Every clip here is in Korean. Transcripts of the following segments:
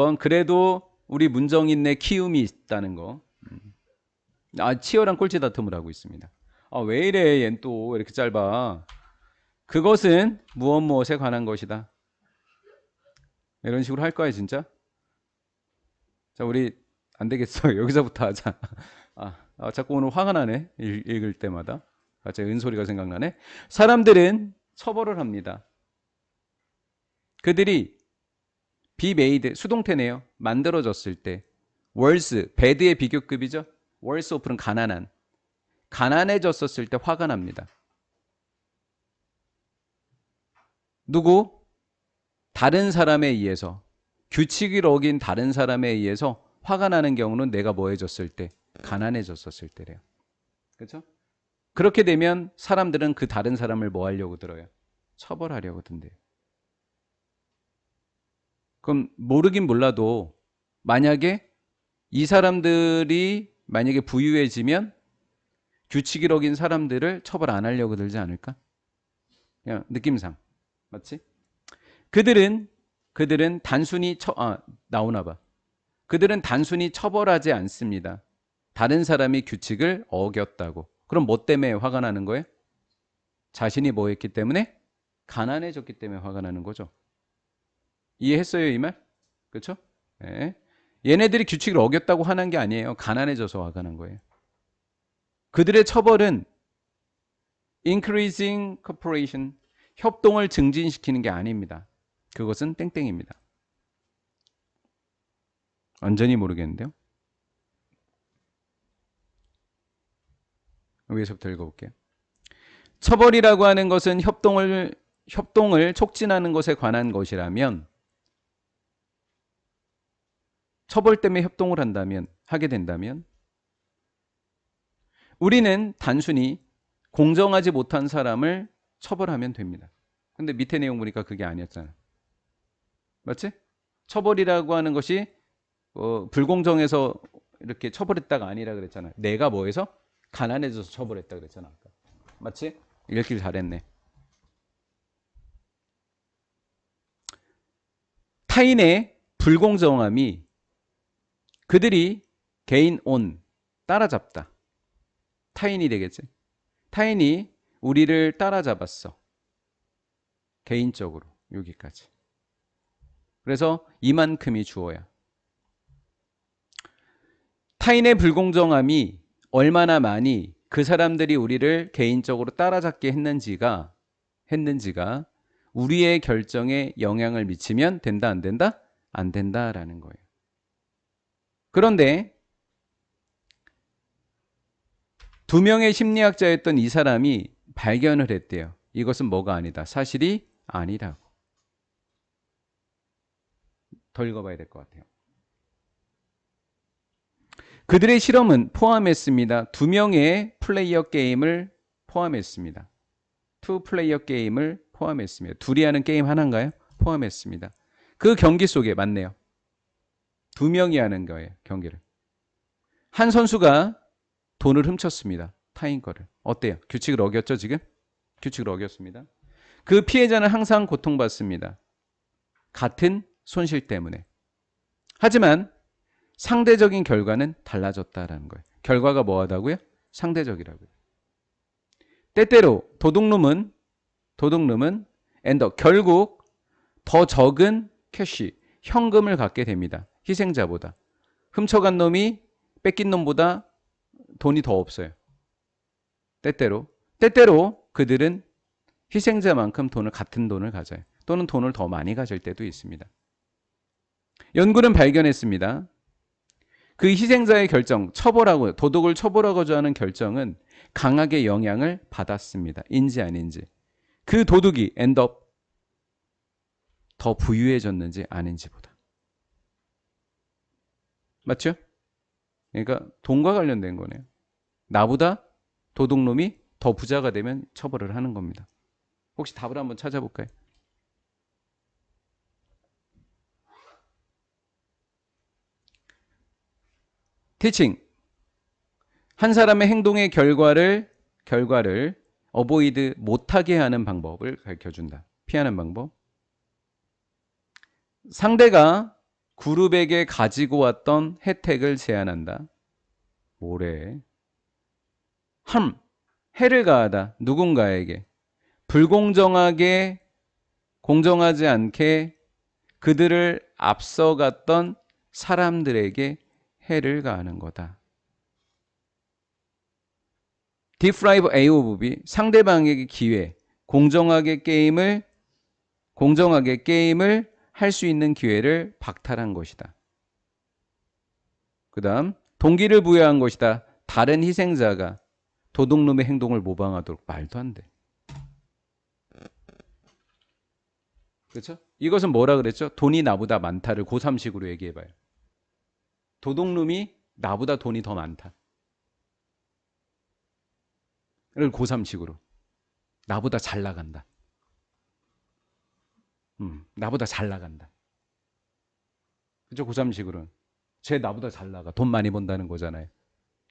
번 그래도 우리 문정인의 키움이 있다는 거. 음. 아 치열한 꼴찌 다툼을 하고 있습니다. 아 왜 이래 얜 또 이렇게 짧아. 그것은 무엇 무엇에 관한 것이다. 이런 식으로 할 거야 진짜. 자 우리 안 되겠어 여기서부터 하자. 아, 아 자꾸 오늘 화가 나네 읽, 읽을 때마다. 갑자기 은소리가 생각나네. 사람들은 처벌을 합니다. 그들이 비메이드 수동태네요. 만들어졌을 때 월스 배드의 비교급이죠. 월스 오프는 가난한 가난해졌었을 때 화가 납니다. 누구? 다른 사람에 의해서 규칙을 어긴 다른 사람에 의해서 화가 나는 경우는 내가 뭐해졌을 때 가난해졌었을 때래요. 그렇죠? 그렇게 되면 사람들은 그 다른 사람을 뭐 하려고 들어요? 처벌하려고 든대요. 그럼 모르긴 몰라도 만약에 이 사람들이 만약에 부유해지면 규칙을 어긴 사람들을 처벌 안 하려고 들지 않을까? 그냥 느낌상 맞지? 그들은 그들은 단순히 처, 아 나오나 봐. 그들은 단순히 처벌하지 않습니다. 다른 사람이 규칙을 어겼다고. 그럼 뭐 때문에 화가 나는 거예요? 자신이 뭐 했기 때문에? 가난해졌기 때문에 화가 나는 거죠. 이해했어요, 이 말? 그렇죠? 네. 얘네들이 규칙을 어겼다고 하는 게 아니에요. 가난해져서 난 거예요. 그들의 처벌은 increasing cooperation, 협동을 증진시키는 게 아닙니다. 그것은 땡땡입니다. 완전히 모르겠는데요. 위에서부터 읽어볼게요. 처벌이라고 하는 것은 협동을 협동을 촉진하는 것에 관한 것이라면 처벌 때문에 협동을 한다면 하게 된다면 우리는 단순히 공정하지 못한 사람을 처벌하면 됩니다. 근데 밑에 내용 보니까 그게 아니었잖아. 맞지? 처벌이라고 하는 것이 어, 불공정해서 이렇게 처벌했다가 아니라 그랬잖아. 내가 뭐해서 가난해져서 처벌했다 그랬잖아. 아까. 맞지? 읽길 잘했네. 타인의 불공정함이 그들이 개인 온 따라잡다. 타인이 되겠지. 타인이 우리를 따라잡았어. 개인적으로 여기까지. 그래서 이만큼이 주어야. 타인의 불공정함이 얼마나 많이 그 사람들이 우리를 개인적으로 따라잡게 했는지가 했는지가 우리의 결정에 영향을 미치면 된다 안 된다? 안 된다라는 거예요. 그런데 두 명의 심리학자였던 이 사람이 발견을 했대요. 이것은 뭐가 아니다. 사실이 아니라고. 더 읽어봐야 될 것 같아요. 그들의 실험은 포함했습니다. 두 명의 플레이어 게임을 포함했습니다. 투 플레이어 게임을 포함했습니다. 둘이 하는 게임 하나인가요? 포함했습니다. 그 경기 속에 맞네요. 두 명이 하는 거예요. 경기를. 한 선수가 돈을 훔쳤습니다. 타인 거를. 어때요? 규칙을 어겼죠, 지금? 규칙을 어겼습니다. 그 피해자는 항상 고통받습니다. 같은 손실 때문에. 하지만 상대적인 결과는 달라졌다라는 거예요. 결과가 뭐하다고요? 상대적이라고요. 때때로 도둑놈은 도둑놈은 엔더 결국 더 적은 캐시 현금을 갖게 됩니다. 희생자보다 훔쳐간 놈이 뺏긴 놈보다 돈이 더 없어요. 때때로 때때로 그들은 희생자만큼 돈을 같은 돈을 가져요. 또는 돈을 더 많이 가질 때도 있습니다. 연구는 발견했습니다. 그 희생자의 결정, 처벌하고 도둑을 처벌하고자 하는 결정은 강하게 영향을 받았습니다. 인지 아닌지. 그 도둑이 엔드업 더 부유해졌는지 아닌지보다. 맞죠? 그러니까 돈과 관련된 거네요. 나보다 도둑놈이 더 부자가 되면 처벌을 하는 겁니다. 혹시 답을 한번 찾아볼까요? 티칭. 한 사람의 행동의 결과를 결과를 어보이드 못하게 하는 방법을 가르쳐 준다. 피하는 방법. 상대가 그룹에게 가지고 왔던 혜택을 제한한다. 뭐래? 함, 해를 가하다. 누군가에게. 불공정하게, 공정하지 않게 그들을 앞서갔던 사람들에게 해를 가하는 거다. 디프라이브 B, 상대방에게 기회, 공정하게 게임을, 공정하게 게임을 할 수 있는 기회를 박탈한 것이다. 그 다음, 동기를 부여한 것이다. 다른 희생자가 도둑놈의 행동을 모방하도록 말도 안 돼. 그렇죠? 이것은 뭐라 그랬죠? 돈이 나보다 많다를 고3식으로 얘기해봐요. 도둑놈이 나보다 돈이 더 많다. 를 고3식으로. 나보다 잘 나간다. 음, 나보다 잘 나간다. 그죠? 고3식으로는. 쟤 나보다 잘 나가. 돈 많이 번다는 거잖아요.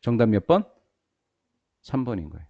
정답 몇 번? 3번인 거예요.